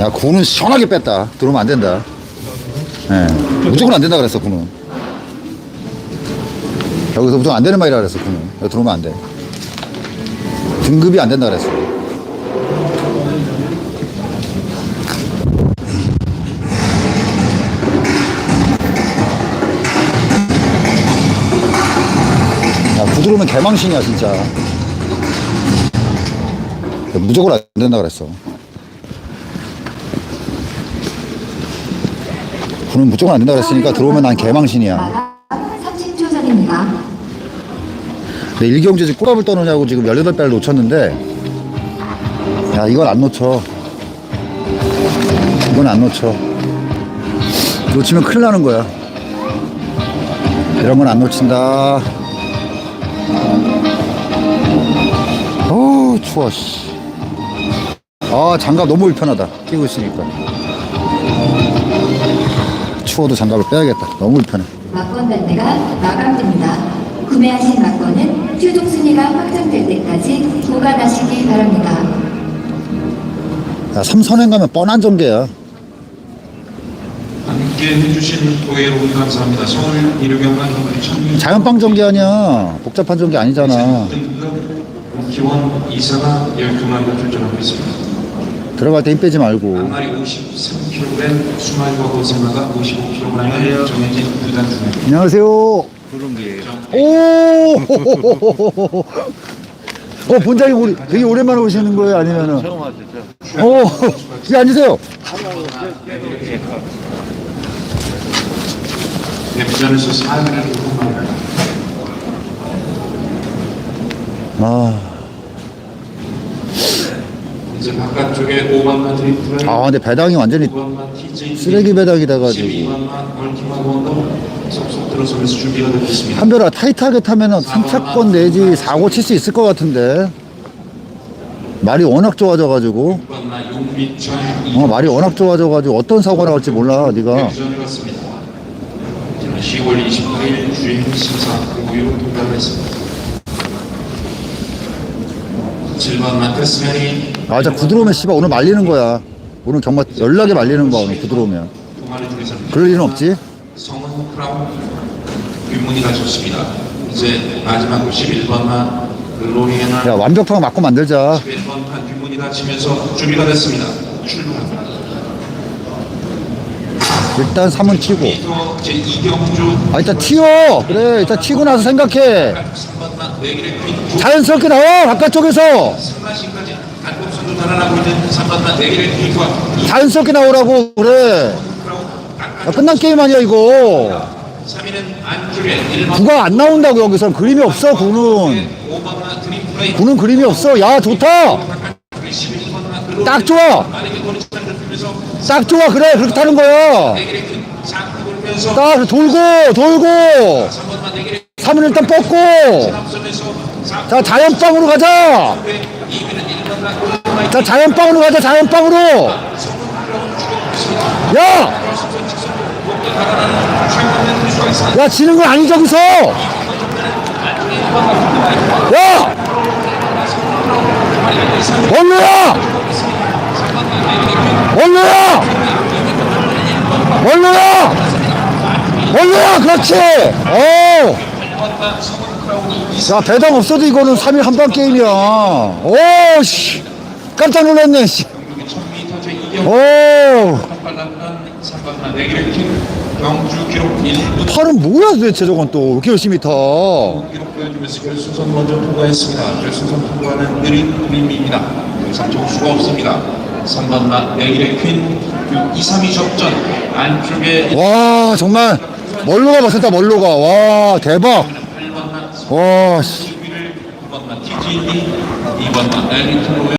야, 구는 시원하게 뺐다. 들어오면 안 된다. 예. 무조건 안 된다 그랬어, 구는. 여기서 무조건 안 되는 말이라 그랬어, 구는. 여기 들어오면 안 돼. 등급이 안 된다 그랬어. 야, 구 들어오면 개망신이야, 진짜. 무조건 안 된다 그랬어. 구는 무조건 안 된다 그랬으니까 들어오면 난 개망신이야. 마감 30초 전입니다. 내 일경주 지금 꼬랍을 떠느냐고 지금 18배를 놓쳤는데, 야, 이건 안 놓쳐. 이건 안 놓쳐. 놓치면 큰일 나는 거야. 이런 건 안 놓친다. 어우, 추워, 씨. 아, 장갑 너무 불편하다. 끼고 있으니까. 추워도 장갑을 빼야겠다. 너무 불편해. 막건 단대가 마감됩니다. 구매하신 막건은 최종 순위가 확정될 때까지 보관하시기 바랍니다. 야, 삼선행 가면 뻔한 전개야. 함께 해주신 고해 여러분 감사합니다. 서울 이류경관 천 자연빵 전개 아니야. 복잡한 전개 아니잖아. 등급 기원 이사가 12마리가 출전하고 있습니다. 들어갈 때 힘 빼지 말고. 한 마리 53kg, 수마리와 고생마가 55kg을 정해진 부단 중입니다. 안녕하세요. 오! 어, 본장이 우리 되게 오랜만에 오시는 거예요? 아니면은? 처음 왔죠. 오, 여기 앉으세요. 네, 부단에서 4위를 뽑아니다 아, 이제 바깥쪽에 5번만 드리프트 아, 근데 배당이 완전히 9번만 TJ 쓰레기 배당이 돼가지고. 12번만 멀티마건도 속속 들어서면서 준비가 되고 있습니다. 한별아 타이트하게 타면은 3차권 내지 사고 칠 수 있을 것 같은데. 말이 워낙 좋아져 가지고. 6번만 용민철 어, 말이 워낙 좋아져 가지고 어떤 사고가 나올지 몰라, 네가. 전에 갔습니다. 지난 10월 28일 주행 심사 고유 통과를 했습니다. 7번만 테스면 이 아, 진짜 부드러우면 씨발 오늘 말리는 거야. 오늘 정말 연락에 말리는 거야, 오늘 중에서 그럴 일은 없지? 성은 크라운 뒷문이가 좋습니다. 이제 마지막으로 11번만 로리에나 야, 완벽하게 맞고 만들자. 11번만 뒷문이가 치면서 준비가 됐습니다. 출발합니다. 일단 3은 튀고. 이도 제 이경주 아, 일단 튀어! 그래, 일단 튀고 나서 생각해. 3번만 내기를 빈 자연스럽게 나와, 바깥쪽에서! 달아나고 있는 3번만 내기를 빈과 자연스럽게 나오라고, 그래. 야, 끝난 게임 아니야, 이거. 3위는 안쪽에 1번 구가 안 나온다고, 여기서. 그림이 없어, 구는. 5번만 드림프레이 구는 그림이 없어. 야, 좋다! 11번만 딱 좋아! 딱 좋아, 그래, 그렇게 타는 거야. 딱, 돌고, 돌고! 3번만 내기를 3은 일단 뻗고! 앞서면서 4 자, 자연빵으로 가자! 2위는 1번만 자, 자연빵으로 가자, 자연빵으로! 야! 야, 지는 거 아니죠, 거기서! 야! 원로야! 원로야! 원로야! 원로야! 그렇지! 오! 야, 배당 없어도 이거는 3일 한방 게임이야. 오, 씨! 깜짝 놀랐네, 씨. 1000m 제 이경 오! 빨랐던 3번만 내기를 킨 경주 기록 1분 팔은 뭐야 도대체 저건 또. 왜 이렇게 열심히 타? 기록 보여주면서 결승선 먼저 통과했습니다. 결승선 통과는 느린 그림입니다. 더 점수가 없습니다. 3번만 내기를 퀸 2, 3위 접전 안쪽에 와, 정말. 멀로가 봤었다, 멀로가. 와, 대박. 8번만 와, 씨. 1위를 9번만 TGD 2번만 엘리트 로얄